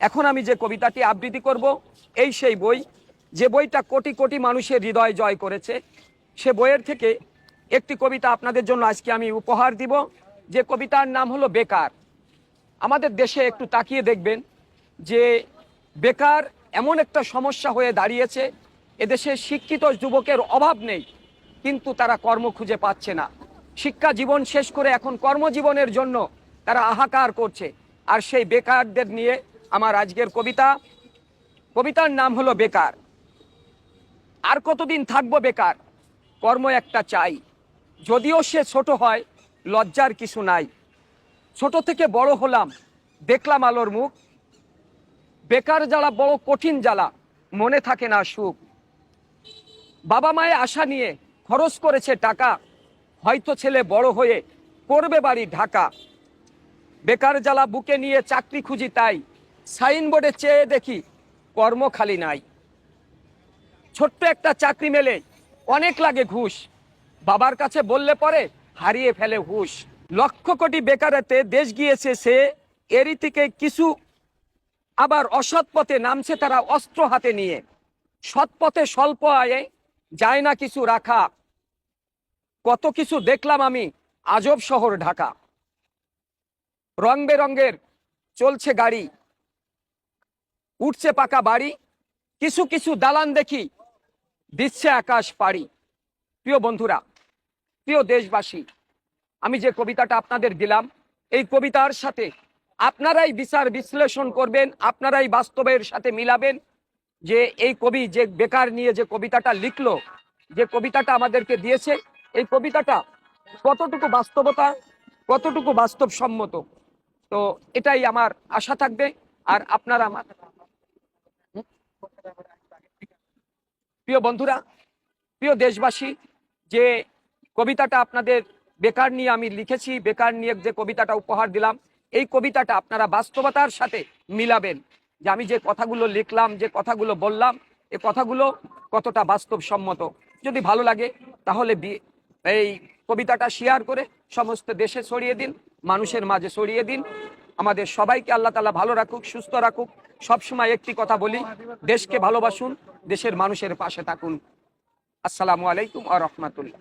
এখন আমি যে কবিতাটি আবৃত্তি করব, এই সেই বই। যে বইটা কোটি কোটি মানুষের হৃদয় জয় করেছে, সে বইয়ের থেকে একটি কবিতা আপনাদের জন্য আজকে আমি উপহার দিব। যে কবিতার নাম হলো বেকার। আমাদের দেশে একটু তাকিয়ে দেখবেন যে বেকার এমন একটা সমস্যা হয়ে দাঁড়িয়েছে, এদেশে শিক্ষিত যুবকের অভাব নেই, কিন্তু তারা কর্ম খুঁজে পাচ্ছে না। শিক্ষা জীবন শেষ করে এখন কর্মজীবনের জন্য তারা হাহাকার করছে। আর সেই বেকারদের নিয়ে আমার আজকের কবিতা। কবিতার নাম হলো বেকার। আর কতদিন থাকব বেকার? কর্ম একটা চাই। যদিও সে ছোট হয়, লজ্জার কিছু নাই। ছোট থেকে বড় হলাম, দেখলাম আলোর মুখ। বেকার জ্বালা বড় কঠিন জ্বালা, মনে থাকে না সুখ। বাবা মায়ের আশা নিয়ে খরচ করেছে টাকা, হয়তো ছেলে বড় হয়ে করবে বাড়ি ঢাকা। বেকার জ্বালা বুকে নিয়ে চাকরি খুঁজি তাই সাইনবোর্ডে চেয়ে দেখি কর্ম খালি নাই। ছোট্ট একটা চাকরি মেলে, অনেক লাগে ঘুষ। বাবার কাছে বললে পরে হারিয়ে ফেলে হুশ। লক্ষ কোটি বেকারেতে দেশ গিয়েছে সে, এরই থেকে কিছু আবার অসৎ পথে নামছে তারা অস্ত্র হাতে নিয়ে। সৎ পথে স্বল্প আয়ে যায় না কিছু রাখা। কত কিছু দেখলাম আমি আজব শহর ঢাকা। রং বেরঙ্গের চলছে গাড়ি। উঠছে পাকা বাড়ি, কিছু কিছু দালান দেখি, দিচ্ছে আকাশ পাড়ি। প্রিয় বন্ধুরা, প্রিয় দেশবাসী, আমি যে কবিতাটা আপনাদের দিলাম, এই কবিতার সাথে আপনারাই বিচার বিশ্লেষণ করবেন, আপনারাই বাস্তবের সাথে মিলাবেন যে এই কবি যে বেকার নিয়ে যে কবিতাটা লিখলো, যে কবিতাটা আমাদেরকে দিয়েছে, এই কবিতাটা কতটুকু বাস্তবতা, কতটুকু বাস্তবসম্মত? তো এটাই আমার আশা থাকবে, আর আপনারা আমার প্রিয় বন্ধুরা, প্রিয় দেশবাসী, যে কবিতাটা আপনাদের বেকার নিয়ে আমি লিখেছি, বেকার নিয়ে যে কবিতাটা উপহার দিলাম, এই কবিতাটা আপনারা বাস্তবতার সাথে মিলাবেন। যে আমি যে কথাগুলো লিখলাম, যে কথাগুলো বললাম, এ কথাগুলো কতটা বাস্তবসম্মত। যদি ভালো লাগে, তাহলে এই কবিতাটা শেয়ার করে সমস্ত দেশে ছড়িয়ে দিন, মানুষের মাঝে ছড়িয়ে দিন। আমাদের সবাইকে আল্লাহ তালা ভালো রাখুক, সুস্থ রাখুক। সবসময় একটি কথা বলি, দেশকে ভালোবাসুন দেশের মানুষের পাশে থাকুন। আসসালামু আলাইকুম আ রহমতুল্লাহ।